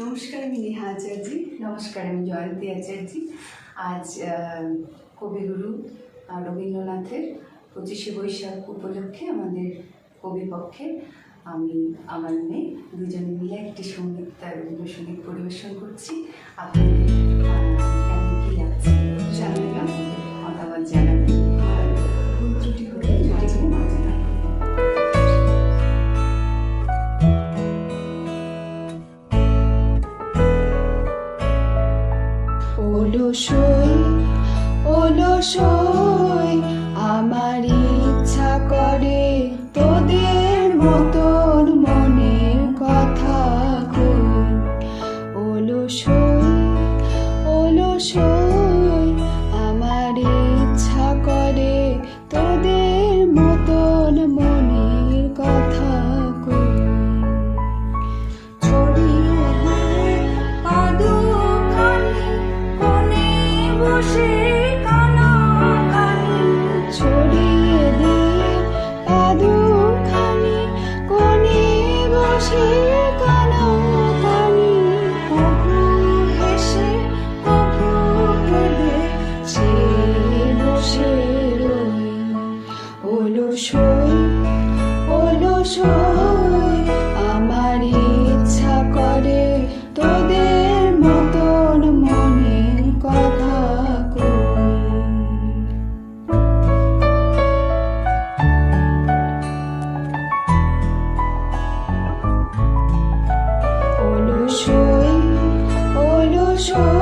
নমস্কার, আমি নেহা আচার্য। নমস্কার, আমি জয়ন্তী আচার্য। আজ কবিগুরু রবীন্দ্রনাথের পঁচিশে বৈশাখ উপলক্ষে আমাদের কবিপক্ষে আমি, আমার মেয়ে দুজনে মিলে একটি সংগীত, তার রবীন্দ্রসঙ্গীত পরিবেশন করছি। আপনাদের কেমন কী লাগছে? জানাবেন olosol, olosol. sure.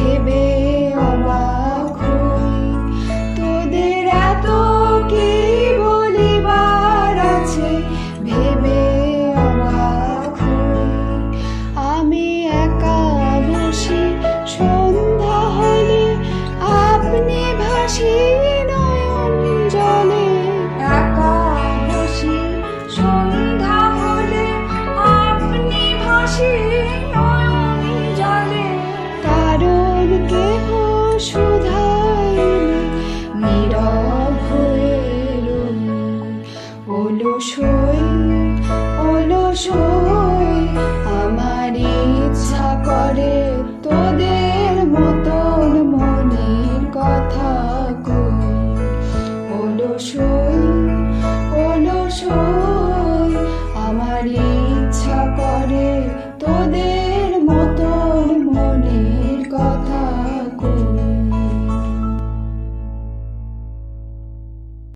শুধাইলে নীরব হয়ে রই অলসই অলসই